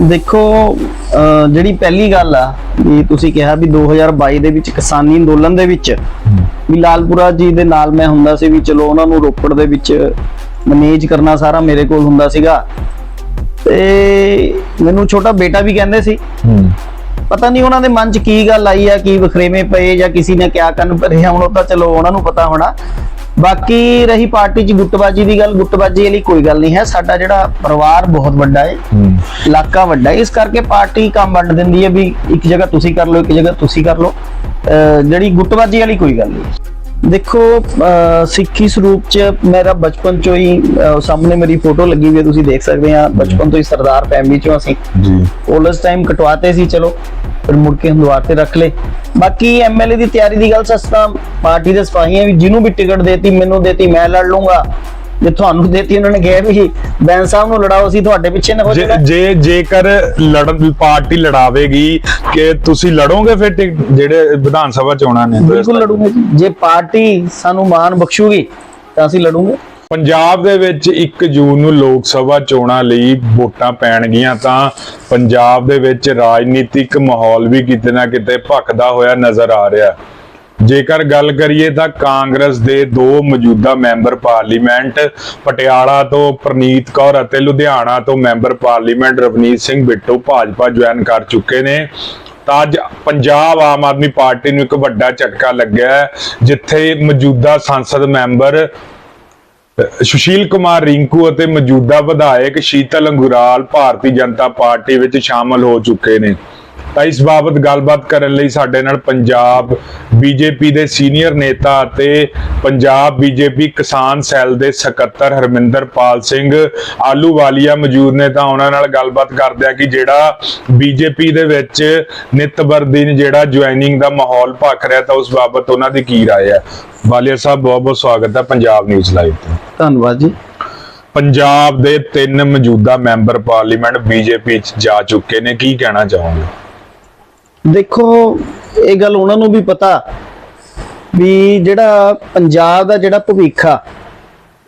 ਦੇਖੋ ਜਿਹੜੀ ਪਹਿਲੀ ਗੱਲ ਆ ਵੀ ਤੁਸੀਂ ਕਿਹਾ ਵੀ 2022 ਦੇ ਵਿੱਚ ਕਿਸਾਨੀ ਅੰਦੋਲਨ ਦੇ ਵਿੱਚ ਵੀ ਲਾਲਪੁਰਾ ਜੀ ਦੇ ਨਾਲ ਮੈਂ ਹੁੰਦਾ ਸੀ ਵੀ ਚਲੋ ਉਹਨਾਂ ਨੂੰ ਰੋਪੜ ਦੇ ਵਿੱਚ ਮੈਨੇਜ ਕਰਨਾ ਸਾਰਾ ਮੇਰੇ ਕੋਲ ਹੁੰਦਾ ਸੀਗਾ। ਤੇ ਮੈਨੂੰ ਛੋਟਾ ਬੇਟਾ ਵੀ ਕਹਿੰਦੇ ਸੀ। ਪਤਾ ਨਹੀਂ ਉਹਨਾਂ ਦੇ ਮਨ 'ਚ ਕੀ ਗੱਲ ਆਈ ਆ ਕੀ ਵਖਰੇਵੇਂ ਪਏ ਜਾਂ ਕਿਸੇ ਨੇ ਕਿਆ ਕੰਨ ਭਰੇ ਆ ਹੁਣ ਉਹ ਤਾਂ ਚਲੋ ਉਹਨਾਂ ਨੂੰ ਪਤਾ ਹੋਣਾ। ਬਾਕੀ ਰਹੀ ਪਾਰਟੀ 'ਚ ਗੁੱਟਬਾਜੀ ਦੀ ਗੱਲ ਗੁੱਟਬਾਜੀ ਵਾਲੀ ਕੋਈ ਗੱਲ ਨਹੀਂ ਹੈ। ਸਾਡਾ ਜਿਹੜਾ ਪਰਿਵਾਰ ਬਹੁਤ ਵੱਡਾ ਹੈ। ਇਲਾਕਾ ਵੱਡਾ ਹੈ ਇਸ ਕਰਕੇ ਪਾਰਟੀ ਕੰਮ ਵੰਡ ਦਿੰਦੀ ਹੈ ਵੀ ਇੱਕ ਜਗ੍ਹਾ ਤੁਸੀਂ ਕਰ ਲਓ ਇੱਕ ਜਗ੍ਹਾ ਤੁਸੀਂ ਕਰ ਲਓ। ਜਿਹੜੀ ਗੁੱਟਬਾਜੀ ਵਾਲੀ ਕੋਈ ਗੱਲ ਨਹੀਂ। ਦੇਖੋ ਸਿੱਖੀ ਸਰੂਪ ਚ ਮੇਰਾ ਬਚਪਨ ਚੋਂ ਹੀ ਸਾਹਮਣੇ ਮੇਰੀ ਫੋਟੋ ਲੱਗੀ ਹੋਈ ਹੈ ਤੁਸੀਂ ਦੇਖ ਸਕਦੇ ਆ ਬਚਪਨ ਤੋਂ ਹੀ ਸਰਦਾਰ ਫੈਮਿਲੀ ਚੋਂ ਅਸੀਂ। ਜੀ। ਕਾਲਜ ਟਾਈਮ ਕਟਵਾਤੇ ਸੀ ਚਲੋ ਫਿਰ ਮੁੜ ਕੇ ਹੰਦਵਾਰ ਤੇ ਰੱਖ ਲਏ। ਬਾਕੀ ਐਮਐਲਏ ਦੀ ਤਿਆਰੀ ਦੀ ਗੱਲ ਸਸਤਾ ਪਾਰਟੀ ਦੇ ਸਿਪਾਹੀਆਂ ਵੀ ਜਿਹਨੂੰ ਵੀ ਟਿਕਟ ਦੇਤੀ ਮੈਨੂੰ ਦੇਤੀ ਮੈਂ ਲੜ ਲੂੰਗਾ ਜੇ ਤੁਹਾਨੂੰ ਦੇਤੀ ਉਹਨਾਂ ਨੇ ਕਿਹਾ ਵੀ ਬੈਂਸ ਸਾਹਿਬ ਨੂੰ ਲੜਾਓ ਸੀ ਤੁਹਾਡੇ ਪਿੱਛੇ ਨਾ ਹੋ ਜੇ ਜੇ ਜੇਕਰ ਲੜਨ ਪਾਰਟੀ ਲੜਾਵੇਗੀ ਕਿ ਤੁਸੀਂ ਲੜੋਗੇ ਫਿਰ ਜਿਹੜੇ ਵਿਧਾਨ ਸਭਾ ਚੋਣਾਂ ਨੇ? ਬਿਲਕੁਲ ਲੜੂਗੇ ਜੀ। ਜੇ ਪਾਰਟੀ ਸਾਨੂੰ ਮਾਨ ਬਖਸ਼ੂਗੀ ਤਾਂ ਅਸੀਂ ਲੜੂਗੇ। ਪੰਜਾਬ ਦੇ ਵਿੱਚ 1 ਜੂਨ ਨੂੰ ਲੋਕ ਸਭਾ ਚੋਣਾਂ ਲਈ ਵੋਟਾਂ ਪੈਣਗੀਆਂ ਤਾਂ ਪੰਜਾਬ ਦੇ ਵਿੱਚ ਰਾਜਨੀਤਿਕ ਮਾਹੌਲ ਵੀ ਕਿਤੇ ਨਾ ਕਿਤੇ ਭਖਦਾ ਹੋਇਆ ਨਜ਼ਰ ਆ ਰਿਹਾ। ਜੇਕਰ ਗੱਲ ਕਰੀਏ ਤਾਂ ਕਾਂਗਰਸ ਦੇ ਦੋ ਮੌਜੂਦਾ ਮੈਂਬਰ ਪਾਰਲੀਮੈਂਟ, ਪਟਿਆਲਾ ਤੋਂ ਪ੍ਰਨੀਤ ਕੌਰ ਅਤੇ ਲੁਧਿਆਣਾ ਤੋਂ member parliament Ravneet Singh Bittu Bhajpa join ਕਰ ਚੁੱਕੇ ਨੇ। ਤਾਂ ਅੱਜ ਪੰਜਾਬ ਆਮ ਆਦਮੀ ਪਾਰਟੀ ਨੂੰ ਇੱਕ ਵੱਡਾ ਝਟਕਾ ਲੱਗਿਆ ਜਿੱਥੇ ਮੌਜੂਦਾ ਸੰਸਦ ਮੈਂਬਰ ਸੁਸ਼ੀਲ ਕੁਮਾਰ ਰਿੰਕੂ ਅਤੇ ਮੌਜੂਦਾ ਵਿਧਾਇਕ ਸ਼ੀਤਲ ਅੰਗੁਰਾਲ ਭਾਰਤੀ ਜਨਤਾ ਪਾਰਟੀ ਵਿੱਚ ਸ਼ਾਮਲ ਹੋ ਚੁੱਕੇ ਨੇ। ਤਾਂ ਇਸ ਬਾਬਤ ਗੱਲਬਾਤ ਕਰਨ ਲਈ ਸਾਡੇ ਨਾਲ ਪੰਜਾਬ ਬੀਜੇਪੀ ਦੇ ਸੀਨੀਅਰ ਨੇਤਾ ਅਤੇ ਪੰਜਾਬ ਬੀਜੇਪੀ ਕਿਸਾਨ ਸੈੱਲ ਦੇ ਸਕੱਤਰ ਹਰਮਿੰਦਰਪਾਲ ਸਿੰਘ ਆਲੂਵਾਲੀਆ ਮੌਜੂਦ ਨੇ ਤਾਂ ਉਹਨਾਂ ਨਾਲ ਗੱਲਬਾਤ ਕਰਦੇ ਆ ਕਿ ਜਿਹੜਾ ਬੀਜੇਪੀ ਦੇ ਵਿੱਚ ਨਿਤ ਬਰ ਦਿਨ ਜਿਹੜਾ ਜੁਆਇਨਿੰਗ ਦਾ ਮਾਹੌਲ ਭਖ ਰਿਹਾ ਤਾਂ ਉਸ ਬਾਬਤ ਉਹਨਾਂ ਦੀ ਕੀ ਰਾਏ ਹੈ? ਵਾਲੀਆ ਸਾਹਿਬ ਬਹੁਤ ਬਹੁਤ ਸਵਾਗਤ ਹੈ ਪੰਜਾਬ ਨਿਊਜ਼ ਲਾਈਵ ਤੇ। ਧੰਨਵਾਦ ਜੀ। ਪੰਜਾਬ ਦੇ ਤਿੰਨ ਮੌਜੂਦਾ ਮੈਂਬਰ ਪਾਰਲੀਮੈਂਟ ਬੀਜੇਪੀ ਚ ਜਾ ਚੁੱਕੇ ਨੇ ਕੀ ਕਹਿਣਾ ਚਾਹੋਗੇ? ਦੇਖੋ ਇਹ ਗੱਲ ਉਹਨਾਂ ਨੂੰ ਵੀ ਪਤਾ ਵੀ ਜਿਹੜਾ ਪੰਜਾਬ ਦਾ ਜਿਹੜਾ ਭਵਿੱਖ ਆ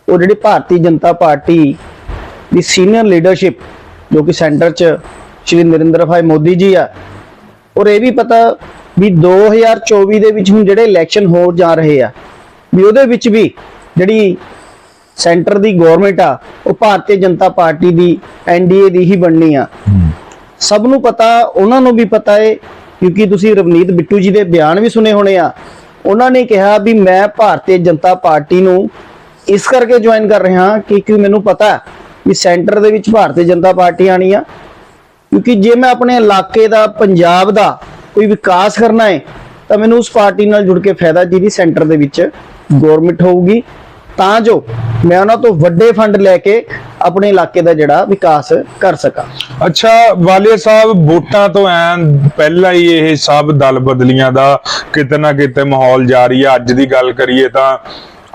ਉਹ ਜਿਹੜੀ ਭਾਰਤੀ ਜਨਤਾ ਪਾਰਟੀ ਦੀ ਸੀਨੀਅਰ ਲੀਡਰਸ਼ਿਪ ਜੋ ਕਿ ਸੈਂਟਰ 'ਚ ਸ਼੍ਰੀ ਨਰਿੰਦਰ ਭਾਈ ਮੋਦੀ ਜੀ ਆ ਔਰ ਇਹ ਵੀ ਪਤਾ ਵੀ 2024 ਦੇ ਵਿੱਚ ਹੁਣ ਜਿਹੜੇ ਇਲੈਕਸ਼ਨ ਹੋ ਜਾ ਰਹੇ ਆ ਵੀ ਉਹਦੇ ਵਿੱਚ ਵੀ ਜਿਹੜੀ ਸੈਂਟਰ ਦੀ ਗਵਰਨਮੈਂਟ ਆ ਉਹ ਭਾਰਤੀ ਜਨਤਾ ਪਾਰਟੀ ਦੀ ਐਨਡੀਏ ਦੀ ਹੀ ਬਣਨੀ ਆ। ਸਭ ਨੂੰ ਪਤਾ ਉਹਨਾਂ ਨੂੰ ਵੀ ਪਤਾ ਹੈ ਕਿਉਂਕਿ ਤੁਸੀਂ ਰਵਨੀਤ ਬਿੱਟੂ ਜੀ ਦੇ ਬਿਆਨ ਵੀ ਸੁਨੇ ਹੋਣੇ ਆ। ਉਹਨਾਂ ਨੇ ਕਿਹਾ ਵੀ ਮੈਂ ਭਾਰਤੀ ਜਨਤਾ ਪਾਰਟੀ ਨੂੰ ਇਸ ਕਰਕੇ ਜੁਆਇਨ ਕਰ ਰਿਹਾ ਕਿ ਕਿ ਮੈਨੂੰ ਪਤਾ ਵੀ ਸੈਂਟਰ ਦੇ ਵਿੱਚ ਭਾਰਤੀ ਜਨਤਾ ਪਾਰਟੀ ਆਣੀ ਆ। ਕਿਉਂਕਿ ਜੇ ਮੈਂ ਆਪਣੇ ਇਲਾਕੇ ਦਾ, ਪੰਜਾਬ ਦਾ ਕੋਈ ਵਿਕਾਸ ਕਰਨਾ ਹੈ, ਤਾਂ ਮੈਨੂੰ ਉਸ ਪਾਰਟੀ ਨਾਲ ਜੁੜ ਕੇ ਫਾਇਦਾ ਜਿਹਦੀ ਸੈਂਟਰ ਦੇ ਵਿੱਚ ਗਵਰਨਮੈਂਟ ਹੋਊਗੀ। ਤਾਂ ਜੋ ਮੈਂ ਉਹਨਾਂ ਤੋਂ ਵੱਡੇ ਫੰਡ ਲੈ ਕੇ ਆਪਣੇ ਇਲਾਕੇ ਦਾ ਜਿਹੜਾ ਵਿਕਾਸ ਕਰ ਸਕਾਂ। ਅੱਛਾ, ਵਾਲੀਆ ਸਾਹਿਬ, ਵੋਟਾਂ ਤੋਂ ਐਨ ਪਹਿਲਾਂ ਹੀ ਇਹ ਸਭ ਦਲ ਬਦਲੀਆਂ ਦਾ ਕਿਤੇ ਨਾ ਕਿਤੇ ਮਾਹੌਲ ਜਾਰੀ ਹੈ ਅੱਜ ਦੀ ਗੱਲ ਕਰੀਏ ਤਾਂ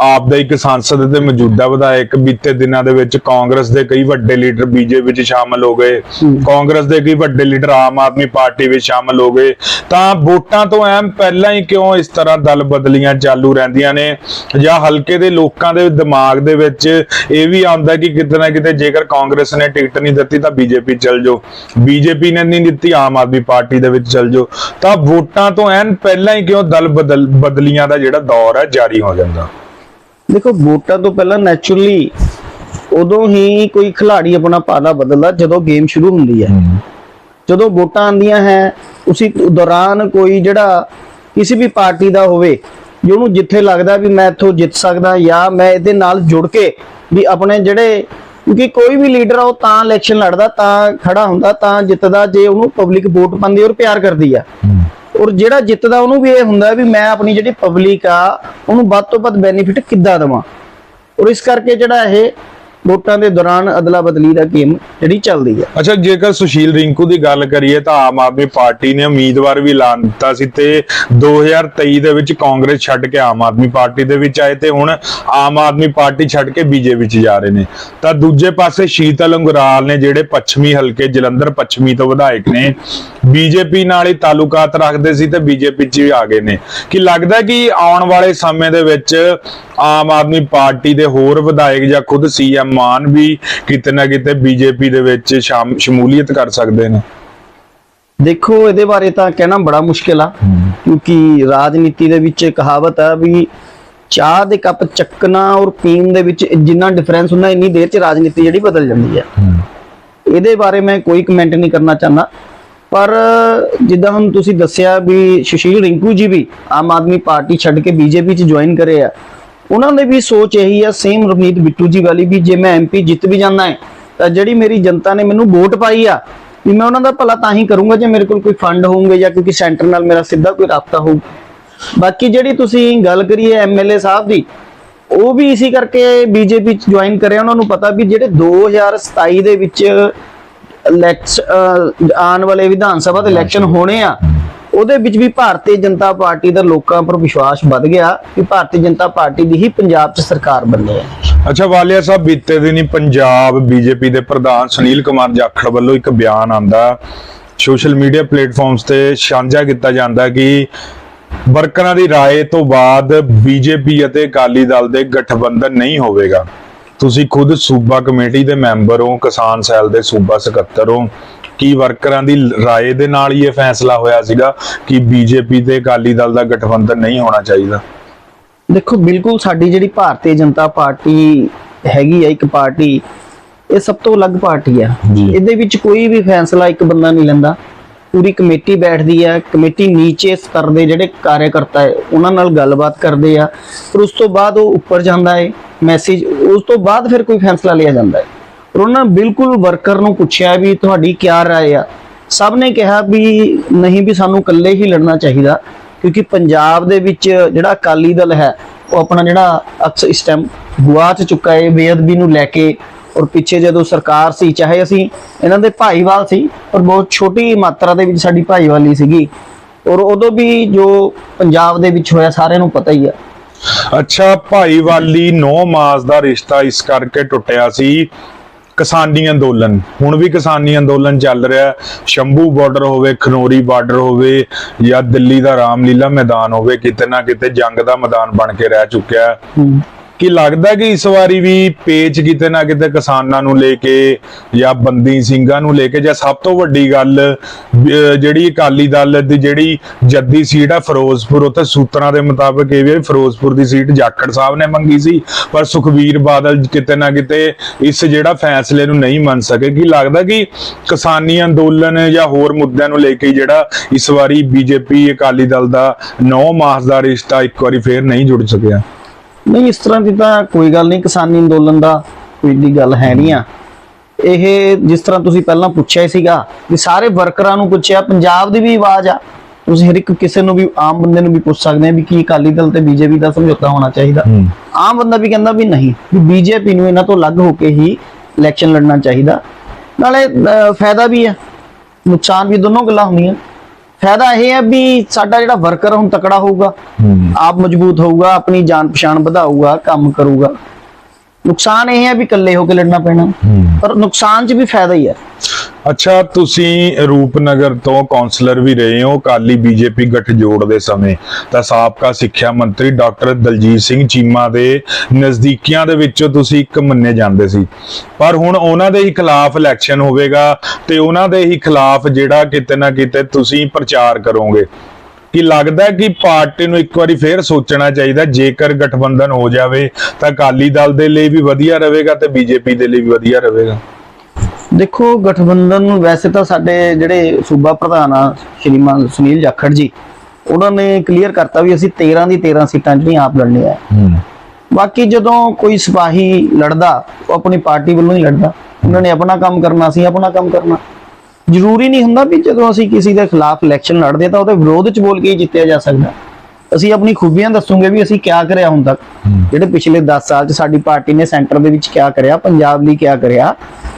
ਆਪ ਦਾ ਇੱਕ ਸੰਸਦ ਤੇ ਮੌਜੂਦਾ ਵਿਧਾਇਕ ਬੀਤੇ ਦਿਨਾਂ ਦੇ ਵਿੱਚ ਕਾਂਗਰਸ ਦੇ ਕਈ ਵੱਡੇ ਲੀਡਰ ਬੀਜੇਪੀ ਵਿੱਚ ਸ਼ਾਮਲ ਹੋ ਗਏ। ਕਾਂਗਰਸ ਦੇ ਕਈ ਵੱਡੇ ਲੀਡਰ ਆਮ ਆਦਮੀ ਪਾਰਟੀ ਵਿੱਚ ਸ਼ਾਮਲ ਹੋ ਗਏ। ਤਾਂ ਵੋਟਾਂ ਤੋਂ ਐਮ ਪਹਿਲਾਂ ਹੀ ਕਿਉਂ ਇਸ ਤਰ੍ਹਾਂ ਦਲ ਬਦਲੀਆਂ ਚਾਲੂ ਰਹਿੰਦੀਆਂ ਨੇ? ਜਾਂ ਹਲਕੇ ਦੇ ਲੋਕਾਂ ਦੇ ਦਿਮਾਗ ਦੇ ਵਿੱਚ ਇਹ ਵੀ ਆਉਂਦਾ ਕਿ ਕਿਤੇ ਨਾ ਕਿਤੇ ਜੇਕਰ ਕਾਂਗਰਸ ਨੇ ਟਿਕਟ ਨਹੀਂ ਦਿੱਤੀ ਤਾਂ ਬੀਜੇਪੀ ਚੱਲ ਜਾਓ। ਬੀਜੇਪੀ ਨੇ ਨਹੀਂ ਦਿੱਤੀ ਆਮ ਆਦਮੀ ਪਾਰਟੀ ਦੇ ਵਿੱਚ ਚੱਲ ਜਾਓ। ਤਾਂ ਵੋਟਾਂ ਤੋਂ ਐਨ ਪਹਿਲਾਂ ਹੀ ਕਿਉਂ ਦਲ ਬਦਲ ਬਦਲੀਆਂ ਦਾ ਜਿਹੜਾ ਦੌਰ ਹੈ ਜਾਰੀ ਹੋ ਜਾਂਦਾ? ਦੇਖੋ ਵੋਟਾਂ ਤੋਂ ਪਹਿਲਾਂ ਨੈਚੁਰਲੀ ਉਦੋਂ ਹੀ ਕੋਈ ਖਿਲਾੜੀ ਆਪਣਾ ਪਾਲਾ ਬਦਲਦਾ ਜਦੋਂ ਗੇਮ ਸ਼ੁਰੂ ਹੁੰਦੀ ਹੈ। ਜਦੋਂ ਵੋਟਾਂ ਆਉਂਦੀਆਂ ਹੈ ਉਸੇ ਦੌਰਾਨ ਕੋਈ ਜਿਹੜਾ ਕਿਸੇ ਵੀ ਪਾਰਟੀ ਦਾ ਹੋਵੇ ਜਿਹਨੂੰ ਜਿੱਥੇ ਲੱਗਦਾ ਵੀ ਮੈਂ ਇੱਥੋਂ ਜਿੱਤ ਸਕਦਾ ਜਾਂ ਮੈਂ ਇਹਦੇ ਨਾਲ ਜੁੜ ਕੇ ਵੀ ਆਪਣੇ ਜਿਹੜੇ ਕਿਉਂਕਿ ਕੋਈ ਵੀ ਲੀਡਰ ਆ ਉਹ ਤਾਂ ਇਲੈਕਸ਼ਨ ਲੜਦਾ ਤਾਂ ਖੜਾ ਹੁੰਦਾ ਤਾਂ ਜਿੱਤਦਾ ਜੇ ਉਹਨੂੰ ਪਬਲਿਕ ਵੋਟ ਪਾਉਂਦੀ ਔਰ ਪਿਆਰ ਕਰਦੀ ਆ। ਔਰ ਜਿਹੜਾ ਜਿੱਤਦਾ ਉਹਨੂੰ ਵੀ ਇਹ ਹੁੰਦਾ ਵੀ ਮੈਂ ਆਪਣੀ ਜਿਹੜੀ ਪਬਲਿਕ ਆ, ਉਹਨੂੰ ਵੱਧ ਤੋਂ ਵੱਧ ਬੈਨੀਫਿਟ ਕਿੱਦਾਂ ਦੇਵਾਂ? ਔਰ ਇਸ ਕਰਕੇ ਜਿਹੜਾ ਇਹ ਵੋਟਾਂ ਦੇ ਦੌਰਾਨ ਅਦਲਾ ਬਦਲੀ ਦਾ ਗੇਮ ਜਿਹੜੀ ਚੱਲਦੀ ਹੈ। ਅੱਛਾ, ਜੇਕਰ ਸੁਸ਼ੀਲ ਰਿੰਕੂ ਦੀ ਗੱਲ ਕਰੀਏ ਤਾਂ ਆਮ ਆਦਮੀ ਪਾਰਟੀ ਨੇ ਉਮੀਦਵਾਰ ਵੀ ਐਲਾਨ ਦਿੱਤਾ ਸੀ ਤੇ 2023 ਦੇ ਵਿੱਚ ਕਾਂਗਰਸ ਛੱਡ ਕੇ ਆਮ ਆਦਮੀ ਪਾਰਟੀ ਦੇ ਵਿੱਚ ਆਏ ਤੇ ਹੁਣ ਆਮ ਆਦਮੀ ਪਾਰਟੀ ਛੱਡ ਕੇ ਬੀਜੇਪੀ ਚ ਜਾ ਰਹੇ ਨੇ। ਤਾਂ ਦੂਜੇ ਪਾਸੇ ਸ਼ੀਤਲ ਅੰਗੁਰਾਲ ਨੇ ਜਿਹੜੇ ਪੱਛਮੀ ਹਲਕੇ ਜਲੰਧਰ ਪੱਛਮੀ ਤੋਂ ਵਿਧਾਇਕ ਨੇ, ਬੀਜੇਪੀ ਨਾਲ ਹੀ ਤਾਲੁਕਾਤ ਰੱਖਦੇ ਸੀ ਤੇ ਬੀਜੇਪੀ ਚ ਵੀ ਆ ਗਏ ਨੇ। ਕਿ ਲੱਗਦਾ ਕਿ ਆਉਣ ਵਾਲੇ ਸਮੇਂ ਦੇ ਵਿੱਚ ਆਮ ਆਦਮੀ ਪਾਰਟੀ ਦੇ ਹੋਰ ਵਿਧਾਇਕ ਜਾਂ ਖੁਦ ਸੀਐਮ ਮੁਸਲਮਾਨ ਵੀ ਕਿਤੇ ਨਾ ਕਿਤੇ ਬੀਜੇਪੀ ਦੇ ਵਿੱਚ ਸ਼ਾਮ- ਸ਼ਮੂਲੀਅਤ ਕਰ ਸਕਦੇ ਨੇ। ਦੇਖੋ ਇਹਦੇ ਬਾਰੇ ਤਾਂ ਕਹਿਣਾ ਬੜਾ ਮੁਸ਼ਕਿਲ ਆ ਕਿਉਂਕਿ ਰਾਜਨੀਤੀ ਦੇ ਵਿੱਚ ਕਹਾਵਤ ਆ ਵੀ ਚਾਹ ਦੇ ਕੱਪ ਚੱਕਣਾ ਔਰ ਪੀਣ ਦੇ ਵਿੱਚ ਜਿੰਨਾ ਡਿਫਰੈਂਸ ਹੁੰਦਾ ਇੰਨੀ ਦੇਰ 'ਚ ਰਾਜਨੀਤੀ ਜਿਹੜੀ ਬਦਲ ਜਾਂਦੀ ਹੈ। ਇਹਦੇ ਬਾਰੇ ਮੈਂ ਕੋਈ ਕਮੈਂਟ ਨਹੀਂ ਕਰਨਾ ਚਾਹੁੰਦਾ। ਪਰ ਜਿੱਦਾਂ ਹੁਣ ਤੁਸੀਂ ਦੱਸਿਆ ਵੀ ਸੁਸ਼ੀਲ ਰਿੰਕੂ ਜੀ ਵੀ ਆਮ ਆਦਮੀ ਪਾਰਟੀ ਛੱਡ ਕੇ ਬੀਜੇਪੀ 'ਚ ਜੁਆਇਨ ਕਰੇ ਆ ਉਹਨਾਂ ਦੀ ਵੀ ਸੋਚ ਇਹੀ ਆ ਸੇਮ ਰਵਨੀਤ ਬਿੱਟੂ ਜੀ ਵਾਲੀ ਵੀ, ਜੇ ਮੈਂ ਐਮਪੀ ਜਿੱਤ ਵੀ ਜਾਂਦਾ ਹੈ ਤਾਂ ਜਿਹੜੀ ਮੇਰੀ ਜਨਤਾ ਨੇ ਮੈਨੂੰ ਵੋਟ ਪਾਈ ਆ, ਵੀ ਮੈਂ ਉਹਨਾਂ ਦਾ ਭਲਾ ਤਾਂ ਹੀ ਕਰੂੰਗਾ ਜੇ ਮੇਰੇ ਕੋਲ ਕੋਈ ਫੰਡ ਹੋਊਗੇ ਜਾਂ ਕਿਉਂਕਿ ਸੈਂਟਰ ਨਾਲ ਮੇਰਾ ਸਿੱਧਾ ਕੋਈ ਰਾਬਤਾ ਹੋਊ। ਬਾਕੀ ਜਿਹੜੀ ਤੁਸੀਂ ਗੱਲ ਕਰੀਏ ਐਮਐਲਏ ਸਾਹਿਬ ਦੀ, ਉਹ ਵੀ ਇਸੇ ਕਰਕੇ ਬੀਜੇਪੀ ਚ ਜੁਆਇਨ ਕਰਿਆ, ਉਹਨਾਂ ਨੂੰ ਪਤਾ ਵੀ ਜਿਹੜੇ 2027 ਦੇ ਵਿੱਚ ਇਲੈਕਸ ਆਉਣ ਵਾਲੇ ਵਿਧਾਨ ਸਭਾ ਦੇ ਇਲੈਕਸ਼ਨ ਹੋਣੇ ਆ ਉਹਦੇ ਵਿੱਚ ਵੀ ਭਾਰਤੀ ਜਨਤਾ ਪਾਰਟੀ ਦਾ ਲੋਕਾਂ ਪਰ ਵਿਸ਼ਵਾਸ ਵੱਧ ਗਿਆ ਕਿ ਭਾਰਤੀ ਜਨਤਾ ਪਾਰਟੀ ਦੀ ਹੀ ਪੰਜਾਬ 'ਚ ਸਰਕਾਰ ਬਣਨੀ ਹੈ ਅੱਛਾ ਵਾਲੀਆ ਸਾਹਿਬ ਬੀਤੇ ਦਿਨੀ ਪੰਜਾਬ ਬੀਜੇਪੀ ਦੇ ਪ੍ਰਧਾਨ ਸੁਨੀਲ ਕੁਮਾਰ ਜਾਖੜ ਵੱਲੋਂ ਇੱਕ ਬਿਆਨ ਆਂਦਾ ਸੋਸ਼ਲ ਮੀਡੀਆ ਪਲੇਟਫਾਰਮਸ ਤੇ ਸਾਂਝਾ ਕੀਤਾ ਜਾਂਦਾ ਕਿ ਵਰਕਰਾਂ ਦੀ رائے ਤੋਂ ਬਾਅਦ ਬੀਜੇਪੀ ਅਤੇ ਅਕਾਲੀ ਦਲ ਦੇ ਗਠਬੰਧਨ ਨਹੀਂ ਹੋਵੇਗਾ ਤੁਸੀਂ ਖੁਦ ਸੂਬਾ ਕਮੇਟੀ ਦੇ ਮੈਂਬਰ ਹੋ ਕਿਸਾਨ ਸੈਲ ਦੇ ਸੂਬਾ ਸਕੱਤਰ ਹੋ ਕੀ ਵਰਕਰਾਂ ਦੀ رائے ਦੇ ਨਾਲ ਹੀ ਇਹ ਫੈਸਲਾ ਹੋਇਆ ਸੀਗਾ ਕਿ ਬੀਜੇਪੀ ਤੇ ਅਕਾਲੀ ਦਲ ਦਾ ਗਠਬੰਧਨ ਨਹੀਂ ਹੋਣਾ ਚਾਹੀਦਾ ਦੇਖੋ ਬਿਲਕੁਲ ਸਾਡੀ ਜਿਹੜੀ ਭਾਰਤੀ ਜਨਤਾ ਪਾਰਟੀ ਹੈਗੀ ਆ ਇੱਕ ਪਾਰਟੀ ਇਹ ਸਭ ਤੋਂ ਅਲੱਗ ਪਾਰਟੀ ਆ ਜੀ। ਇਹਦੇ ਵਿੱਚ ਕੋਈ ਵੀ ਫੈਸਲਾ ਇੱਕ ਬੰਦਾ ਨਹੀਂ ਲੈਂਦਾ ਪੂਰੀ ਕਮੇਟੀ ਬੈਠਦੀ ਹੈ ਕਮੇਟੀ ਨੀਚੇ ਸਤਰ ਦੇ ਜਿਹੜੇ ਕਾਰਜਕਰਤਾ ਹੈ ਉਹਨਾਂ ਨਾਲ ਗੱਲਬਾਤ ਕਰਦੇ ਆ ਫਿਰ ਉਸ ਤੋਂ ਬਾਅਦ ਉਹ ਉੱਪਰ ਜਾਂਦਾ ਹੈ ਮੈਸੇਜ ਉਸ ਤੋਂ ਬਾਅਦ ਫਿਰ ਕੋਈ ਫੈਸਲਾ ਲਿਆ ਜਾਂਦਾ ਹੈ ਪਰ ਉਹਨਾਂ ਬਿਲਕੁਲ ਵਰਕਰ ਨੂੰ ਪੁੱਛਿਆ ਵੀ ਤੁਹਾਡੀ ਕੀ ਰਾਏ ਆ। ਸਭ ਨੇ ਕਿਹਾ ਵੀ ਨਹੀਂ ਵੀ ਸਾਨੂੰ ਇਕੱਲੇ ਹੀ ਲੜਨਾ ਚਾਹੀਦਾ, ਕਿਉਂਕਿ ਪੰਜਾਬ ਦੇ ਵਿੱਚ ਜਿਹੜਾ ਅਕਾਲੀ ਦਲ ਹੈ, ਉਹ ਆਪਣਾ ਜਿਹੜਾ ਅਕਸ ਇਸ ਟਾਈਮ ਗੁਆਚ ਚੁੱਕਾ ਹੈ, ਬੇਅਦਬੀ ਨੂੰ ਲੈ ਕੇ ਔਰ ਪਿੱਛੇ ਜਦੋਂ ਸਰਕਾਰ ਸੀ, ਚਾਹੇ ਅਸੀਂ ਇਹਨਾਂ ਦੇ ਭਾਈਵਾਲ ਸੀ ਔਰ ਬਹੁਤ ਛੋਟੀ ਮਾਤਰਾ ਦੇ ਵਿੱਚ ਸਾਡੀ ਭਾਈਵਾਲੀ ਸੀਗੀ। ਔਰ ਉਦੋਂ ਵੀ ਜੋ ਪੰਜਾਬ ਦੇ ਵਿੱਚ ਹੋਇਆ, ਸਾਰਿਆਂ ਨੂੰ ਪਤਾ ਹੀ ਆ। ਅੱਛਾ, ਭਾਈਵਾਲੀ 9 ਮਾਸ ਦਾ ਰਿਸ਼ਤਾ ਇਸ ਕਰਕੇ ਟੁੱਟਿਆ ਸੀ ਕਿਸਾਨੀ ਅੰਦੋਲਨ। ਹੁਣ ਵੀ ਕਿਸਾਨੀ ਅੰਦੋਲਨ ਚੱਲ ਰਿਹਾ ਸ਼ੰਭੂ ਬਾਰਡਰ ਹੋਵੇ, ਖਨੋਰੀ ਬਾਰਡਰ ਹੋਵੇ ਜਾਂ ਦਿੱਲੀ ਦਾ ਰਾਮਲੀਲਾ ਮੈਦਾਨ ਹੋਵੇ, ਕਿਤੇ ਨਾ ਕਿਤੇ ਜੰਗ ਦਾ ਮੈਦਾਨ ਬਣ ਕੇ ਰਹਿ ਚੁੱਕਿਆ ਕੀ ਲੱਗਦਾ ਕਿ ਇਸ ਵਾਰੀ ਵੀ ਪੇਚ ਕਿਤੇ ਨਾ ਕਿਤੇ ਕਿਸਾਨਾਂ ਨੂੰ ਲੈ ਕੇ ਜਾਂ ਬੰਦੀ ਸਿੰਘਾਂ ਨੂੰ ਲੈ ਕੇ ਜਾਂ ਸਭ ਤੋਂ ਵੱਡੀ ਗੱਲ ਜਿਹੜੀ ਅਕਾਲੀ ਦਲ ਦੀ ਜਿਹੜੀ ਜੱਦੀ ਸੀਟ ਆ ਫਿਰੋਜ਼ਪੁਰ, ਉੱਥੇ ਸੂਤਰਾਂ ਦੇ ਮੁਤਾਬਕ ਇਹ ਵੀ ਫਿਰੋਜ਼ਪੁਰ ਦੀ ਸੀਟ ਜਾਖੜ ਸਾਹਿਬ ਨੇ ਮੰਗੀ ਸੀ, ਪਰ ਸੁਖਬੀਰ ਬਾਦਲ ਕਿਤੇ ਨਾ ਕਿਤੇ ਇਸ ਜਿਹੜਾ ਫੈਸਲੇ ਨੂੰ ਨਹੀਂ ਮੰਨ ਸਕੇ। ਕੀ ਲੱਗਦਾ ਕਿ ਕਿਸਾਨੀ ਅੰਦੋਲਨ ਜਾਂ ਹੋਰ ਮੁੱਦਿਆਂ ਨੂੰ ਲੈ ਕੇ ਜਿਹੜਾ ਇਸ ਵਾਰੀ ਬੀਜੇਪੀ ਅਕਾਲੀ ਦਲ ਦਾ 9 ਮਾਸ ਦਾ ਰਿਸ਼ਤਾ ਇੱਕ ਵਾਰੀ ਫੇਰ ਨਹੀਂ ਜੁੜ ਸਕਿਆ? ਨਹੀਂ ਇਸ ਤਰ੍ਹਾਂ ਦੀ ਤਾਂ ਕੋਈ ਗੱਲ ਨਹੀਂ ਕਿਸਾਨੀ ਅੰਦੋਲਨ ਦਾ ਕੋਈ ਦੀ ਗੱਲ ਹੈ ਨਹੀਂ ਆ। ਇਹ ਜਿਸ ਤਰ੍ਹਾਂ ਤੁਸੀਂ ਪਹਿਲਾਂ ਪੁੱਛਿਆ ਹੀ ਸੀਗਾ ਵੀ ਸਾਰੇ ਵਰਕਰਾਂ ਨੂੰ ਪੁੱਛਿਆ ਪੰਜਾਬ ਦੀ ਵੀ ਆਵਾਜ਼ ਆ। ਤੁਸੀਂ ਹਰ ਇੱਕ ਕਿਸੇ ਨੂੰ ਵੀ ਆਮ ਬੰਦੇ ਨੂੰ ਵੀ ਪੁੱਛ ਸਕਦੇ ਆ ਵੀ ਕੀ ਅਕਾਲੀ ਦਲ ਤੇ ਬੀਜੇਪੀ ਦਾ ਸਮਝੌਤਾ ਹੋਣਾ ਚਾਹੀਦਾ। ਆਮ ਬੰਦਾ ਵੀ ਕਹਿੰਦਾ ਵੀ ਨਹੀਂ ਵੀ ਬੀਜੇਪੀ ਨੂੰ ਇਹਨਾਂ ਤੋਂ ਅਲੱਗ ਹੋ ਕੇ ਹੀ ਇਲੈਕਸ਼ਨ ਲੜਨਾ ਚਾਹੀਦਾ। ਨਾਲੇ ਫਾਇਦਾ ਵੀ ਹੈ ਨੁਕਸਾਨ ਵੀ ਦੋਨੋਂ ਗੱਲਾਂ ਹੁੰਦੀਆਂ। ਫਾਇਦਾ ਇਹ ਹੈ ਵੀ ਸਾਡਾ ਜਿਹੜਾ ਵਰਕਰ ਹੁਣ ਤਕੜਾ ਹੋਊਗਾ ਆਪ ਮਜ਼ਬੂਤ ਹੋਊਗਾ ਆਪਣੀ ਜਾਣ ਪਛਾਣ ਵਧਾਊਗਾ ਕੰਮ ਕਰੂਗਾ। ਨੁਕਸਾਨ ਇਹ ਹੈ ਵੀ ਇਕੱਲੇ ਹੋ ਕੇ ਲੜਨਾ ਪੈਣਾ। ਪਰ ਨੁਕਸਾਨ 'ਚ ਵੀ ਫਾਇਦਾ ਹੀ ਹੈ। ਅੱਛਾ, ਤੁਸੀਂ ਰੂਪਨਗਰ ਤੋਂ ਕਾਉਂਸਲਰ ਵੀ ਰਹੇ ਹੋ ਕਾਲੀ ਬੀਜੇਪੀ ਗੱਠਜੋੜ ਦੇ ਸਮੇਂ। ਤਾਂ ਸਾਬਕਾ ਸਿੱਖਿਆ ਮੰਤਰੀ ਡਾਕਟਰ ਦਲਜੀਤ ਸਿੰਘ ਚੀਮਾ ਦੇ ਨਜ਼ਦੀਕੀਆਂ ਦੇ ਵਿੱਚੋਂ ਤੁਸੀਂ ਇੱਕ ਮੰਨੇ ਜਾਂਦੇ ਸੀ। ਪਰ ਹੁਣ ਉਹਨਾਂ ਦੇ ਹੀ ਖਿਲਾਫ ਇਲੈਕਸ਼ਨ ਹੋਵੇਗਾ ਤੇ ਉਹਨਾਂ ਦੇ ਹੀ ਖਿਲਾਫ ਜਿਹੜਾ ਕਿਤੇ ਨਾ ਕਿਤੇ ਤੁਸੀਂ ਪ੍ਰਚਾਰ ਕਰੋਗੇ। ਕੀ ਲੱਗਦਾ ਕਿ ਪਾਰਟੀ ਨੂੰ ਇੱਕ ਵਾਰੀ ਫੇਰ ਸੋਚਣਾ ਚਾਹੀਦਾ, ਜੇਕਰ ਗਠਬੰਧਨ ਹੋ ਜਾਵੇ ਤਾਂ ਅਕਾਲੀ ਦਲ ਦੇ ਲਈ ਵੀ ਵਧੀਆ ਰਹੇਗਾ ਤੇ ਬੀਜੇਪੀ ਦੇ ਲਈ ਵੀ ਵਧੀਆ ਰਹੇਗਾ? ਦੇਖੋ ਗਠਬੰਧਨ ਵੈਸੇ ਤਾਂ ਸਾਡੇ ਜਿਹੜੇ ਸੂਬਾ ਪ੍ਰਧਾਨ ਆ ਸ਼੍ਰੀਮਾਨ ਸੁਨੀਲ ਜਾਖੜ ਜੀ ਉਹਨਾਂ ਨੇ ਕਲੀਅਰ ਕਰਤਾ ਵੀ ਅਸੀਂ 13 ਦੀ 13 ਸੀਟਾਂ ਜਿਹੜੀਆਂ ਆਪ ਲੜਨੀਆਂ ਹੈ। ਬਾਕੀ ਜਦੋਂ ਕੋਈ ਸਿਪਾਹੀ ਲੜਦਾ ਉਹ ਆਪਣੀ ਪਾਰਟੀ ਵੱਲੋਂ ਹੀ ਲੜਦਾ। ਉਹਨਾਂ ਨੇ ਆਪਣਾ ਕੰਮ ਕਰਨਾ ਸੀ ਆਪਣਾ ਕੰਮ ਕਰਨਾ। ਜ਼ਰੂਰੀ ਨਹੀਂ ਹੁੰਦਾ ਵੀ ਜਦੋਂ ਅਸੀਂ ਕਿਸੇ ਦੇ ਖਿਲਾਫ ਇਲੈਕਸ਼ਨ ਲੜਦੇ ਤਾਂ ਉਹਦੇ ਵਿਰੋਧ ਚ ਬੋਲ ਕੇ ਹੀ ਜਿੱਤਿਆ ਜਾ ਸਕਦਾ। ਅਸੀਂ ਆਪਣੀ ਖੂਬੀਆਂ ਦੱਸੂਗੇ ਵੀ ਅਸੀਂ ਕਿਆ ਕਰਿਆ ਹੁਣ ਤੱਕ। ਜਿਹੜੇ ਪਿਛਲੇ 10 ਸਾਲ ਚ ਸਾਡੀ ਪਾਰਟੀ ਨੇ ਸੈਂਟਰ ਦੇ ਵਿੱਚ ਕਿਆ ਕਰਿਆ ਪੰਜਾਬ ਲਈ ਕਿਆ ਕਰਿਆ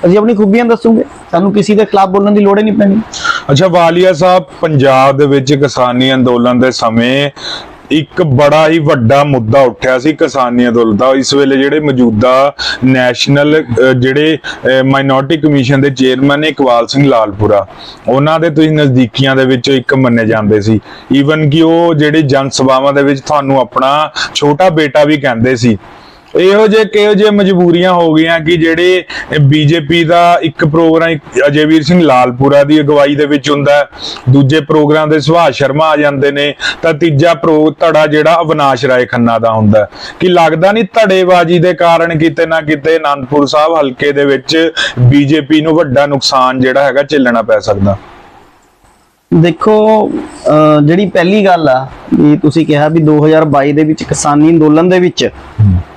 ਅਸੀਂ ਆਪਣੀ ਖੂਬੀਆਂ ਦੱਸੂਗੇ। ਸਾਨੂੰ ਕਿਸੇ ਦੇ ਖਿਲਾਫ ਬੋਲਣ ਦੀ ਲੋੜ ਹੀ ਨਹੀਂ ਪੈਣੀ। ਅੱਛਾ ਵਾਲੀਆ ਸਾਹਿਬ ਪੰਜਾਬ ਦੇ ਵਿੱਚ ਕਿਸਾਨੀ ਅੰਦੋਲਨ ਦੇ ਸਮੇਂ ਇੱਕ ਬੜਾ ਹੀ ਵੱਡਾ ਮੁੱਦਾ ਉੱਠਿਆ ਸੀ ਕਿਸਾਨੀ ਅੰਦੋਲਨ ਦਾ। ਇਸ ਵੇਲੇ ਜਿਹੜੇ ਮੌਜੂਦਾ ਨੈਸ਼ਨਲ ਜਿਹੜੇ ਮਾਈਨੋਰਟੀ ਕਮਿਸ਼ਨ ਦੇ ਚੇਅਰਮੈਨ ਨੇ ਇਕਬਾਲ ਸਿੰਘ ਲਾਲਪੁਰਾ, ਉਹਨਾਂ ਦੇ ਤੁਸੀਂ ਨਜ਼ਦੀਕੀਆਂ ਦੇ ਵਿੱਚ ਇੱਕ ਮੰਨੇ ਜਾਂਦੇ ਸੀ। ਈਵਨ ਕਿ ਉਹ ਜਿਹੜੇ ਜਨ ਸਭਾਵਾਂ ਦੇ ਵਿੱਚ ਤੁਹਾਨੂੰ ਆਪਣਾ ਛੋਟਾ ਬੇਟਾ ਵੀ ਕਹਿੰਦੇ ਸੀ। ਇਹੋ ਜਿਹੇ ਕਿਹੋ ਜਿਹੇ ਮਜਬੂਰੀਆਂ ਹੋ ਗਈਆਂ ਕਿ ਜਿਹੜੇ ਬੀਜੇਪੀ ਦਾ ਇੱਕ ਪ੍ਰੋਗਰਾਮ ਇੱਕ ਅਜੇਵੀਰ ਸਿੰਘ ਲਾਲਪੁਰਾ ਦੀ ਅਗਵਾਈ ਦੇ ਵਿੱਚ ਹੁੰਦਾ ਦੂਜੇ ਪ੍ਰੋਗਰਾਮ ਦੇ ਸੁਭਾਸ਼ ਸ਼ਰਮਾ ਆ ਜਾਂਦੇ ਨੇ, ਤਾਂ ਤੀਜਾ ਪ੍ਰੋ ਧੜਾ ਜਿਹੜਾ ਅਵਿਨਾਸ਼ ਰਾਏ ਖੰਨਾ ਦਾ ਹੁੰਦਾ ਕਿ ਲੱਗਦਾ ਨਹੀਂ ਧੜੇਬਾਜ਼ੀ ਦੇ ਕਾਰਨ ਕਿਤੇ ਨਾ ਕਿਤੇ ਆਨੰਦਪੁਰ ਸਾਹਿਬ ਹਲਕੇ ਦੇ ਵਿੱਚ ਬੀਜੇਪੀ ਨੂੰ ਵੱਡਾ ਨੁਕਸਾਨ ਜਿਹੜਾ ਹੈਗਾ ਝੱਲਣਾ ਪੈ ਸਕਦਾ। ਦੇਖੋ ਜਿਹੜੀ ਪਹਿਲੀ ਗੱਲ ਆ ਵੀ ਤੁਸੀਂ ਕਿਹਾ ਵੀ 2022 ਦੇ ਵਿੱਚ ਕਿਸਾਨੀ ਅੰਦੋਲਨ ਦੇ ਵਿੱਚ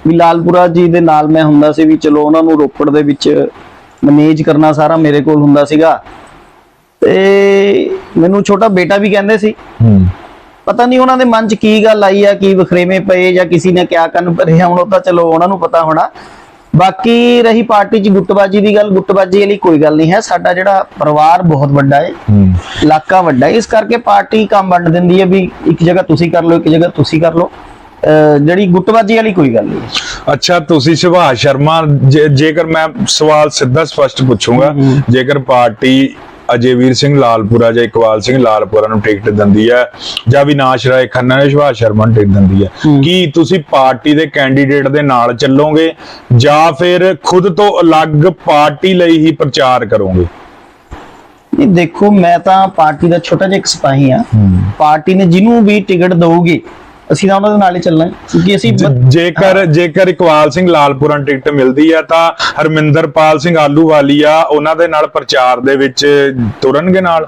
ਵੀ ਲਾਲਪੁਰਾ ਜੀ ਦੇ ਨਾਲ ਮੈਂ ਹੁੰਦਾ ਸੀ ਵੀ ਚਲੋ ਉਹਨਾਂ ਨੂੰ ਰੋਪੜ ਦੇ ਵਿੱਚ ਮੈਨੇਜ ਕਰਨਾ ਸਾਰਾ ਮੇਰੇ ਕੋਲ ਹੁੰਦਾ ਸੀਗਾ। ਤੇ ਮੈਨੂੰ ਛੋਟਾ ਬੇਟਾ ਵੀ ਕਹਿੰਦੇ ਸੀ। ਪਤਾ ਨਹੀਂ ਉਹਨਾਂ ਦੇ ਮਨ 'ਚ ਕੀ ਗੱਲ ਆਈ ਆ ਕੀ ਵਖਰੇਵੇਂ ਪਏ ਜਾਂ ਕਿਸੇ ਨੇ ਕਿਆ ਕੰਨ ਭਰੇ ਆ, ਹੁਣ ਉਹ ਤਾਂ ਚਲੋ ਉਹਨਾਂ ਨੂੰ ਪਤਾ ਹੋਣਾ। ਬਾਕੀ ਰਹੀ ਪਾਰਟੀ 'ਚ ਗੁੱਟਬਾਜੀ ਦੀ ਗੱਲ ਗੁੱਟਬਾਜੀ ਵਾਲੀ ਕੋਈ ਗੱਲ ਨਹੀਂ ਹੈ ਸਾਡਾ ਜਿਹੜਾ ਪਰਿਵਾਰ ਬਹੁਤ ਵੱਡਾ ਹੈ ਇਲਾਕਾ ਵੱਡਾ ਹੈ ਇਸ ਕਰਕੇ ਪਾਰਟੀ ਕੰਮ ਵੰਡ ਦਿੰਦੀ ਹੈ ਵੀ ਇੱਕ ਜਗ੍ਹਾ ਤੁਸੀਂ ਕਰ ਲਓ ਇੱਕ ਜਗ੍ਹਾ ਤੁਸੀਂ ਕਰ ਲਓ ਜਿਹੜੀ ਗੁੱਟਬਾਜੀ ਵਾਲੀ ਕੋਈ ਗੱਲ ਨਹੀਂ। ਅੱਛਾ ਤੁਸੀਂ ਸੁਭਾਸ਼ ਸ਼ਰਮਾ ਜੇਕਰ ਮੈਂ ਸਵਾਲ ਸਿੱਧਾ ਸਪਸ਼ਟ ਪੁੱਛੂੰਗਾ। ਜੇਕਰ ਪਾਰਟੀ ਅਜੇਵੀਰ ਸਿੰਘ ਲਾਲਪੁਰਾ ਜਾਂ ਇਕਬਾਲ ਸਿੰਘ ਲਾਲਪੁਰਾ ਨੂੰ ਟਿਕਟ ਦਿੰਦੀ ਹੈ ਜਾਂ ਵਿਨਾਸ਼ ਰਾਏ ਖੰਨਾ ਨੇ ਸੁਭਾਸ਼ ਸ਼ਰਮਾ ਨੂੰ ਟਿਕਟ ਦਿੰਦੀ ਹੈ। ਕੀ ਤੁਸੀਂ ਪਾਰਟੀ ਦੇ ਕੈਂਡੀਡੇਟ ਦੇ ਨਾਲ ਚੱਲੋਗੇ ਜਾਂ ਫਿਰ ਖੁਦ ਤੋਂ ਅਲੱਗ ਪਾਰਟੀ ਲਈ ਹੀ ਪ੍ਰਚਾਰ ਕਰੋਗੇ? ਨਹੀਂ ਦੇਖੋ ਮੈਂ ਤਾਂ ਪਾਰਟੀ ਦਾ ਛੋਟਾ ਜਿਹਾ ਇੱਕ ਸਿਪਾਹੀ ਆ ਪਾਰਟੀ ਨੇ ਜਿਹਨੂੰ ਵੀ ਟਿਕਟ ਦਊਗੀ ਅਸੀਂ ਤਾਂ ਉਹਨਾਂ ਦੇ ਨਾਲ ਹੀ ਚੱਲਣਾ ਹੈ, ਕਿਉਂਕਿ ਅਸੀਂ ਜੇਕਰ ਜੇਕਰ ਇਕਬਾਲ ਸਿੰਘ ਲਾਲਪੁਰਾ ਟਿਕਟ ਮਿਲਦੀ ਹੈ ਤਾਂ ਹਰਮਿੰਦਰਪਾਲ ਸਿੰਘ ਆਲੂਵਾਲੀਆ ਉਹਨਾਂ ਦੇ ਨਾਲ ਪ੍ਰਚਾਰ ਦੇ ਵਿੱਚ ਤੁਰਨਗੇ ਨਾਲ?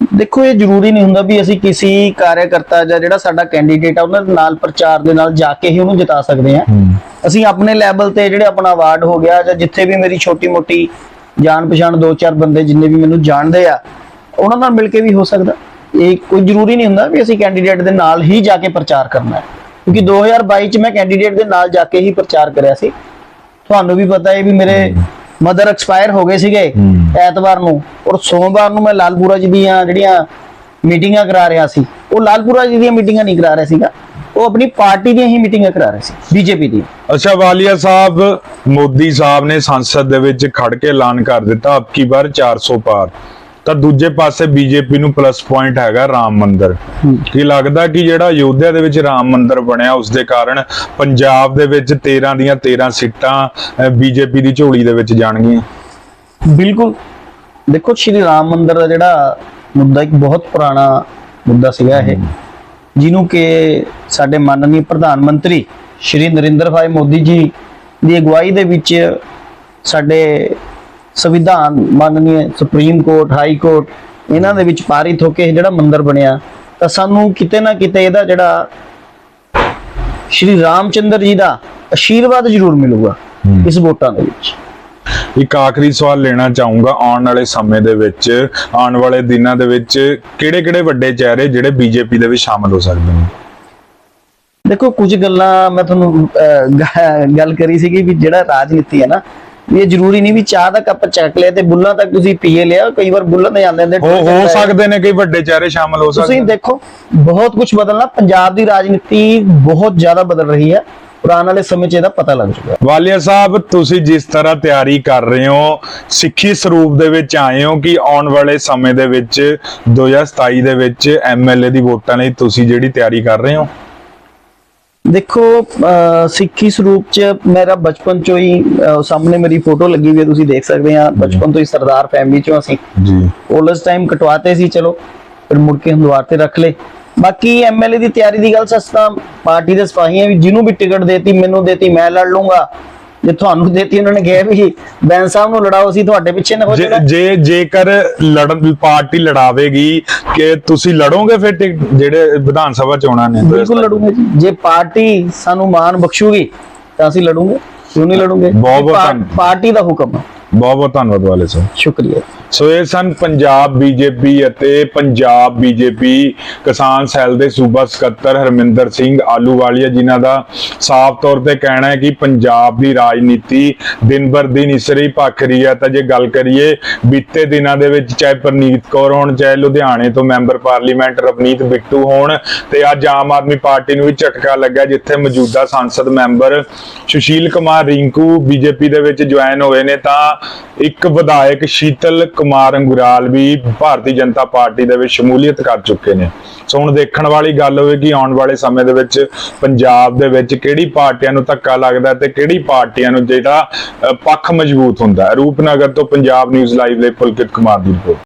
ਦੇਖੋ ਇਹ ਜ਼ਰੂਰੀ ਨਹੀਂ ਹੁੰਦਾ ਵੀ ਅਸੀਂ ਕਿਸੇ ਕਾਰਜਕਰਤਾ ਜਾਂ ਜਿਹੜਾ ਸਾਡਾ ਕੈਂਡੀਡੇਟ ਆ ਉਹਨਾਂ ਦੇ ਨਾਲ ਪ੍ਰਚਾਰ ਦੇ ਨਾਲ ਜਾ ਕੇ ਹੀ ਉਹਨੂੰ ਜਿਤਾ ਸਕਦੇ ਹਾਂ। ਅਸੀਂ ਆਪਣੇ ਲੈਵਲ ਤੇ ਜਿਹੜੇ ਆਪਣਾ ਅਵਾਰਡ ਹੋ ਗਿਆ ਜਾਂ ਜਿੱਥੇ ਵੀ ਮੇਰੀ ਛੋਟੀ ਮੋਟੀ ਜਾਣ ਪਛਾਣ ਦੋ ਚਾਰ ਬੰਦੇ ਜਿੰਨੇ ਵੀ ਮੈਨੂੰ ਜਾਣਦੇ ਆ ਉਹਨਾਂ ਨਾਲ ਮਿਲ ਕੇ ਵੀ ਹੋ ਸਕਦਾ। ਇਹ ਕੋਈ ਜ਼ਰੂਰੀ ਨਹੀਂ ਹੁੰਦਾ ਵੀ ਅਸੀਂ ਕੈਂਡੀਡੇਟ ਦੇ ਨਾਲ ਹੀ ਜਾ ਕੇ ਪ੍ਰਚਾਰ ਕਰਨਾ ਹੈ। ਕਿਉਂਕਿ 2022 ਚ ਮੈਂ ਕੈਂਡੀਡੇਟ ਦੇ ਨਾਲ ਜਾ ਕੇ ਹੀ ਪ੍ਰਚਾਰ ਕਰਿਆ ਸੀ। ਤੁਹਾਨੂੰ ਵੀ ਪਤਾ ਹੈ ਵੀ ਮੇਰੇ ਮਦਰ ਐਕਸਪਾਇਰ ਹੋ ਗਏ ਸੀਗੇ। ਐਤਵਾਰ ਨੂੰ। ਔਰ ਸੋਮਵਾਰ ਨੂੰ ਮੈਂ ਲਾਲਪੁਰਾ ਜੀ ਦੀਆਂ ਜਿਹੜੀਆਂ ਮੀਟਿੰਗਾਂ ਕਰਾ ਰਿਹਾ ਸੀ ਉਹ ਲਾਲਪੁਰਾ ਜੀ ਦੀਆਂ ਮੀਟਿੰਗਾਂ ਨਹੀਂ ਕਰਾ ਰਿਹਾ ਸੀਗਾ। ਉਹ ਆਪਣੀ ਪਾਰਟੀ ਦੀਆਂ ਹੀ ਮੀਟਿੰਗਾਂ ਕਰਾ ਰਿਹਾ ਸੀ ਬੀਜੇਪੀ ਦੀ ਅੱਛਾ ਵਾਲੀਆ ਸਾਹਿਬ ਮੋਦੀ ਸਾਹਿਬ ਨੇ ਸੰਸਦ ਦੇ ਵਿੱਚ ਖੜ ਕੇ ਐਲਾਨ ਕਰ ਦਿੱਤਾ। ਅਬ ਕੀ ਵਾਰ 400 ਪਾਰ। ਤਾਂ ਦੂਜੇ ਪਾਸੇ ਬੀਜੇਪੀ ਨੂੰ ਪਲੱਸ ਪੁਆਇੰਟ ਹੈਗਾ ਰਾਮ ਮੰਦਿਰ। ਕੀ ਲੱਗਦਾ ਕਿ ਜਿਹੜਾ ਅਯੋਧਿਆ ਦੇ ਵਿੱਚ ਰਾਮ ਮੰਦਿਰ ਬਣਿਆ ਉਸ ਦੇ ਕਾਰਨ ਪੰਜਾਬ ਦੇ ਵਿੱਚ 13 ਦੀਆਂ 13 ਸੀਟਾਂ ਬੀਜੇਪੀ ਦੀ ਝੋਲੀ ਦੇ ਵਿੱਚ ਜਾਣਗੀਆਂ? ਬਿਲਕੁਲ। ਦੇਖੋ ਸ਼੍ਰੀ ਰਾਮ ਮੰਦਿਰ ਦਾ ਜਿਹੜਾ ਮੁੱਦਾ ਇੱਕ ਬਹੁਤ ਪੁਰਾਣਾ ਮੁੱਦਾ ਸੀਗਾ ਇਹ ਜਿਹਨੂੰ ਕਿ ਸਾਡੇ ਮਾਨਨੀय ਪ੍ਰਧਾਨ ਮੰਤਰੀ ਸ਼੍ਰੀ ਨਰਿੰਦਰ ਭਾਈ ਮੋਦੀ ਜੀ ਦੀ ਅਗਵਾਈ ਦੇ ਵਿੱਚ ਸਾਡੇ ਸੰਵਿਧਾਨ ਮਾਨਨੀय ਸੁਪਰੀਮ ਕੋਰਟ ਹਾਈ ਕੋਰਟ ਇਹਨਾਂ ਦੇ ਵਿੱਚ ਪਾਰਿਤ ਹੋ ਕੇ ਜਿਹੜਾ ਮੰਦਿਰ ਬਣਿਆ ਤਾਂ ਸਾਨੂੰ ਕਿਤੇ ਨਾ ਕਿਤੇ ਇਹਦਾ ਜਿਹੜਾ ਸ਼੍ਰੀ ਰਾਮਚੰਦਰ ਜੀ ਦਾ ਆਸ਼ੀਰਵਾਦ ਜ਼ਰੂਰ ਮਿਲੂਗਾ। ਇਸ ਵੋਟਾਂ ਦੇ ਵਿੱਚ ਇੱਕ ਆਖਰੀ ਸਵਾਲ ਲੈਣਾ ਚਾਹੂੰਗਾ ਆਉਣ ਵਾਲੇ ਸਮੇਂ ਦੇ ਵਿੱਚ ਆਉਣ ਵਾਲੇ ਦਿਨਾਂ ਦੇ ਵਿੱਚ ਕਿਹੜੇ-ਕਿਹੜੇ ਵੱਡੇ ਚਿਹਰੇ ਜਿਹੜੇ ਬੀਜੇਪੀ ਦੇ ਵਿੱਚ ਸ਼ਾਮਲ ਹੋ ਸਕਦੇ ਨੇ ਦੇਖੋ ਕੁਝ ਗੱਲਾਂ ਮੈਂ ਤੁਹਾਨੂੰ ਗੱਲ ਕਰੀ ਸੀਗੀ ਵੀ ਜਿਹੜਾ ਰਾਜਨੀਤੀ ਹੈ ਨਾ ਇਹ ਜ਼ਰੂਰੀ ਨਹੀਂ ਵੀ ਚਾਹ ਦਾ ਕੱਪ ਚੱਕ ਲਿਆ ਤੇ ਬੁੱਲਾਂ ਤੱਕ ਤੁਸੀਂ ਪੀਏ ਲਿਆ ਕਈ ਵਾਰ ਬੁੱਲਾਂ ਤੇ ਜਾਂਦੇ ਹੁੰਦੇ ਹੋ ਹੋ ਸਕਦੇ ਨੇ ਕਈ ਵੱਡੇ ਚਿਹਰੇ ਸ਼ਾਮਲ ਹੋ ਸਕਦੇ ਤੁਸੀਂ। ਦੇਖੋ ਬਹੁਤ ਕੁਝ ਬਦਲਣਾ ਪੰਜਾਬ ਦੀ ਰਾਜਨੀਤੀ ਬਹੁਤ ਜ਼ਿਆਦਾ ਬਦਲ ਰਹੀ ਹੈ ਆਉਣ ਵਾਲੇ ਸਮੇਂ 'ਚ ਇਹਦਾ ਪਤਾ ਲੱਗ ਜਾਊਗਾ ਵਾਲੀਆ ਸਾਹਿਬ ਤੁਸੀਂ ਜਿਸ ਤਰ੍ਹਾਂ ਤਿਆਰੀ ਕਰ ਰਹੇ ਹੋ ਸਿੱਖੀ ਸਰੂਪ ਦੇ ਵਿੱਚ ਆਏ ਹੋ ਕਿ ਆਉਣ ਵਾਲੇ ਸਮੇਂ ਦੇ ਵਿੱਚ 2027 ਦੇ ਵਿੱਚ ਐਮਐਲਏ ਦੀ ਵੋਟਾਂ ਲਈ ਤੁਸੀਂ ਜਿਹੜੀ ਤਿਆਰੀ ਕਰ ਰਹੇ ਹੋ? ਦੇਖੋ ਸਿੱਖੀ ਸਰੂਪ 'ਚ ਮੇਰਾ ਬਚਪਨ 'ਚੋਂ ਹੀ ਸਾਹਮਣੇ ਮੇਰੀ ਫੋਟੋ ਲੱਗੀ ਹੋਈ ਹੈ ਤੁਸੀਂ ਦੇਖ ਸਕਦੇ ਆ ਬਚਪਨ ਤੋਂ ਹੀ ਸਰਦਾਰ ਫੈਮਿਲੀ 'ਚੋਂ ਅਸੀਂ। ਜੀ। ਕਾਲਜ ਟਾਈਮ ਕਟਵਾਤੇ ਸੀ ਚਲੋ ਫਿਰ ਮੁੜ ਕੇ ਹੰਦਵਾਰ ਤੇ ਰੱਖ ਲਏ। ਬਾਕੀ ਐਮਐਲਏ ਦੀ ਤਿਆਰੀ ਦੀ ਗੱਲ ਸਸਤਾ ਪਾਰਟੀ ਦੇ ਸਿਪਾਹੀ ਆ ਵੀ ਜਿਹਨੂੰ ਵੀ ਟਿਕਟ ਦੇਤੀ ਮੈਨੂੰ ਦੇਤੀ ਮੈਂ ਲੜ ਲੂੰਗਾ ਜੇ ਤੁਹਾਨੂੰ ਦੇਤੀ ਉਹਨਾਂ ਨੇ ਕਿਹਾ ਵੀ ਬੈਂਸ ਸਾਹਿਬ ਨੂੰ ਲੜਾਓ ਸੀ ਤੁਹਾਡੇ ਪਿੱਛੇ ਨਾ ਹੋ ਜੇ ਜੇ ਜੇਕਰ ਲੜਨ ਪਾਰਟੀ ਲੜਾਵੇਗੀ ਕਿ ਤੁਸੀਂ ਲੜੋਗੇ ਫਿਰ ਜਿਹੜੇ ਵਿਧਾਨ ਸਭਾ ਚੋਣਾਂ ਨੇ? ਬਿਲਕੁਲ ਲੜੂਗੇ ਜੀ। ਜੇ ਪਾਰਟੀ ਸਾਨੂੰ ਮਾਨ ਬਖਸ਼ੂਗੀ ਤਾਂ ਅਸੀਂ ਲੜੂਗੇ। ਕਿਉਂ ਨਹੀਂ ਲੜੂਗੇ? ਬਹੁਤ ਬਹੁਤ। ਪਾਰਟੀ ਦਾ ਹੁਕਮ ਹੈ ਬਹੁਤ ਬਹੁਤ ਧੰਨਵਾਦ ਵਾਲੇ ਸਾਹਿਬ। ਸ਼ੁਕਰੀਆ। ਸੋ ਇਹ ਸਨ ਪੰਜਾਬ ਬੀਜੇਪੀ ਅਤੇ ਪੰਜਾਬ ਬੀਜੇਪੀ ਕਿਸਾਨ ਸੈੱਲ ਦੇ ਸੂਬਾ ਸਕੱਤਰ ਹਰਮਿੰਦਰ ਸਿੰਘ ਆਲੂਵਾਲੀਆ ਜਿਨ੍ਹਾਂ ਦਾ ਸਾਫ਼ ਤੌਰ ਤੇ ਕਹਿਣਾ ਹੈ ਕਿ ਪੰਜਾਬ ਦੀ ਰਾਜਨੀਤੀ ਦਿਨ ਬਰ ਦਿਨ ਇਸ ਭਖ ਰਹੀ ਹੈ। ਤਾਂ ਜੇ ਗੱਲ ਕਰੀਏ ਬੀਤੇ ਦਿਨਾਂ ਦੇ ਵਿੱਚ, ਚਾਹੇ ਪ੍ਰਨੀਤ ਕੌਰ ਹੋਣ, ਚਾਹੇ ਲੁਧਿਆਣੇ ਤੋਂ ਮੈਂਬਰ ਪਾਰਲੀਮੈਂਟ ਰਵਨੀਤ ਬਿੱਟੂ ਹੋਣ ਤੇ ਅੱਜ ਆਮ ਆਦਮੀ ਪਾਰਟੀ ਨੂੰ ਵੀ ਝਟਕਾ ਲੱਗਾ ਜਿੱਥੇ ਮੌਜੂਦਾ ਸੰਸਦ ਮੈਂਬਰ ਸੁਸ਼ੀਲ ਕੁਮਾਰ ਰਿੰਕੂ ਬੀਜੇਪੀ ਦੇ ਵਿੱਚ ਜੁਆਇਨ ਹੋਏ ਨੇ, ਤਾਂ ਇੱਕ ਵਿਧਾਇਕ ਸ਼ੀਤਲ ਕੁਮਾਰ ਅੰਗੁਰਾਲ ਵੀ ਭਾਰਤੀ ਜਨਤਾ ਪਾਰਟੀ ਦੇ ਵਿੱਚ ਸ਼ਮੂਲੀਅਤ ਕਰ ਚੁੱਕੇ ਨੇ। ਸੋ ਹੁਣ ਦੇਖਣ ਵਾਲੀ ਗੱਲ ਹੋਵੇਗੀ ਆਉਣ ਵਾਲੇ ਸਮੇਂ ਦੇ ਵਿੱਚ ਪੰਜਾਬ ਦੇ ਵਿੱਚ ਕਿਹੜੀ ਪਾਰਟੀਆਂ ਨੂੰ ਧੱਕਾ ਲੱਗਦਾ ਤੇ ਕਿਹੜੀ ਪਾਰਟੀਆਂ ਨੂੰ ਜਿਹੜਾ ਪੱਖ ਮਜ਼ਬੂਤ ਹੁੰਦਾ ਰੂਪਨਗਰ ਤੋਂ ਪੰਜਾਬ ਨਿਊਜ਼ ਲਾਈਵ ਲਈ ਪੁਲਕਿਤ ਕੁਮਾਰ ਦੀ ਰਿਪੋਰਟ